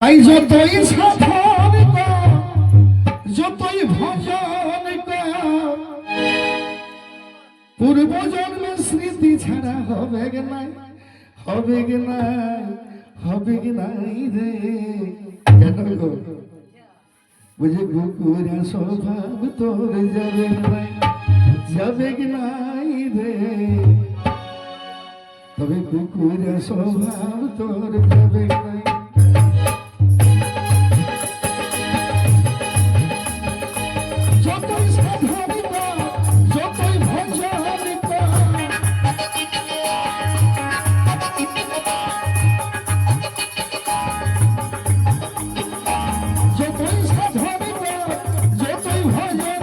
তাই যতই সাধন যতই ভজন পূর্ব জন্মের স্মৃতি ছাড়া হবে গে নাই, হবে গে নাই, হবে গে নাই রে। কেন গো? বুঝে কুকুরা স্বভাব তোর যাবে নাই, যাবে গে নাই রে। তবে কুকুরা স্বভাব তোর যাবে নাই। যতই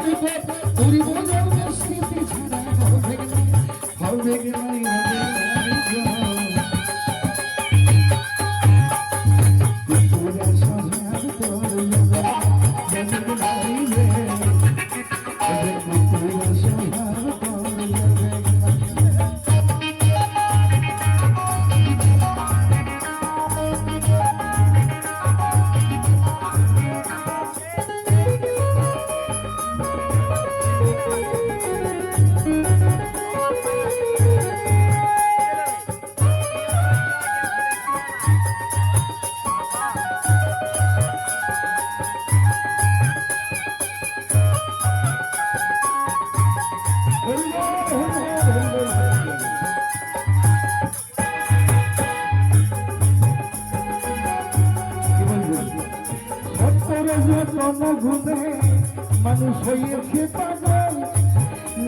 মানুষ হয়েছে পাগল।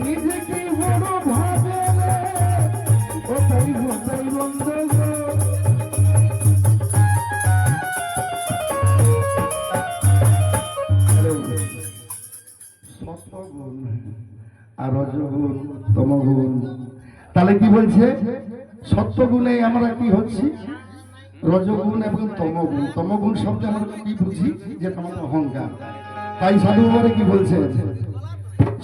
নিজেকে বড় ভাবে ওটাই গন্ডগোল সত্যগুণ আর রজগুণ তমগুণ। তাহলে কি বলছে? সত্যগুণে আমরা কি হচ্ছি? রজগুণ এবং তমগুণ তমগুণ শব্দে আমরা কি বুঝি? যে আমাদের অহংকার। তাই সাধু বলে কি বলছে?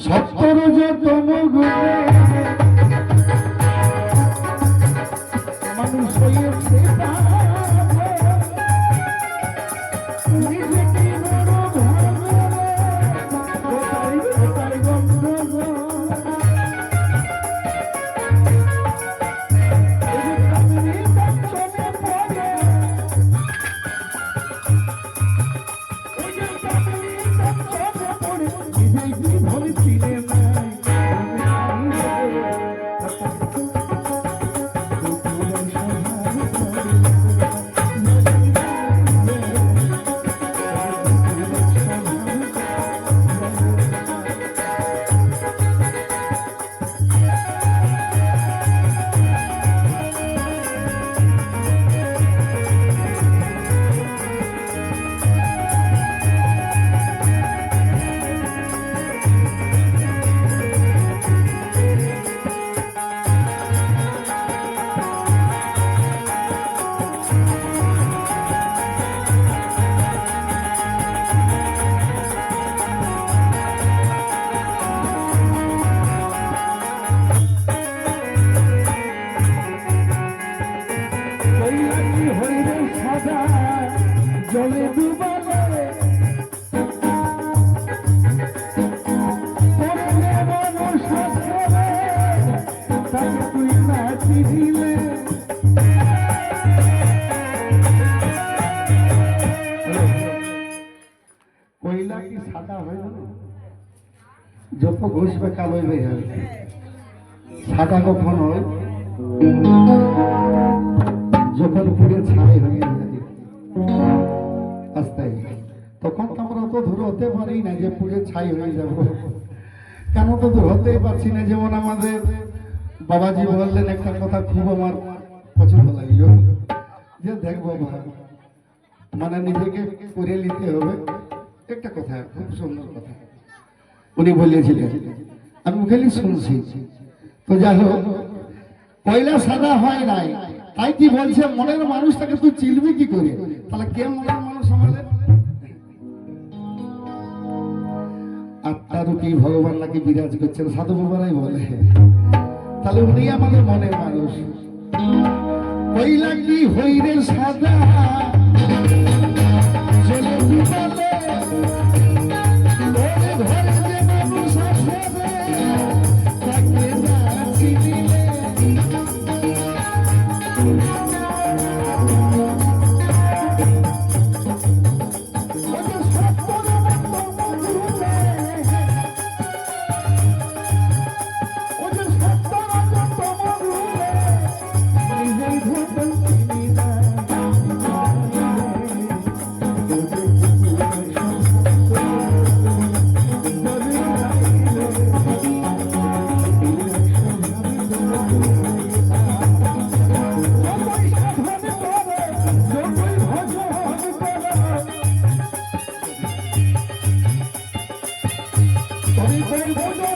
সপ্তরজ রজ তমগুণে মানুষ হয়েছে জলে ডুবালে কইলা কি সাদা হয়ে যাবে? যত ঘষবে কালো হয়ে যাবে। সাদা কখন যখন পুড়ে ছাই হয়ে যায় তখন তো আমরা অত দূর হতে পারি না যে পুড়ে ছাই হয়ে যাব। কেন তো দূর হতেই পারছি না যেমন আমাদের বাবাজি বললেন, একটা কথা খুব আমার পছন্দ লাগল। যে দেখ বাবা মানে নিজেকে করে নিতে হবে। একটা কথা, খুব সুন্দর কথা। উনি বলেছিলেন, আমি খালি শুনছি। তো যাই হোক, কয়লা সাদা হয় নাই। তাই কি বলছে, মনের মানুষটাকে তুই চিনবি কি করে? তাহলে কে মনের আত্মারূপী ভগবান নাকি বিরাজ করছেন? সাধু বাবারাই বলে। তাহলে উনি আমাদের মনের মানুষ। হইলা কি হইরে সাদা চলে বিপদে Budo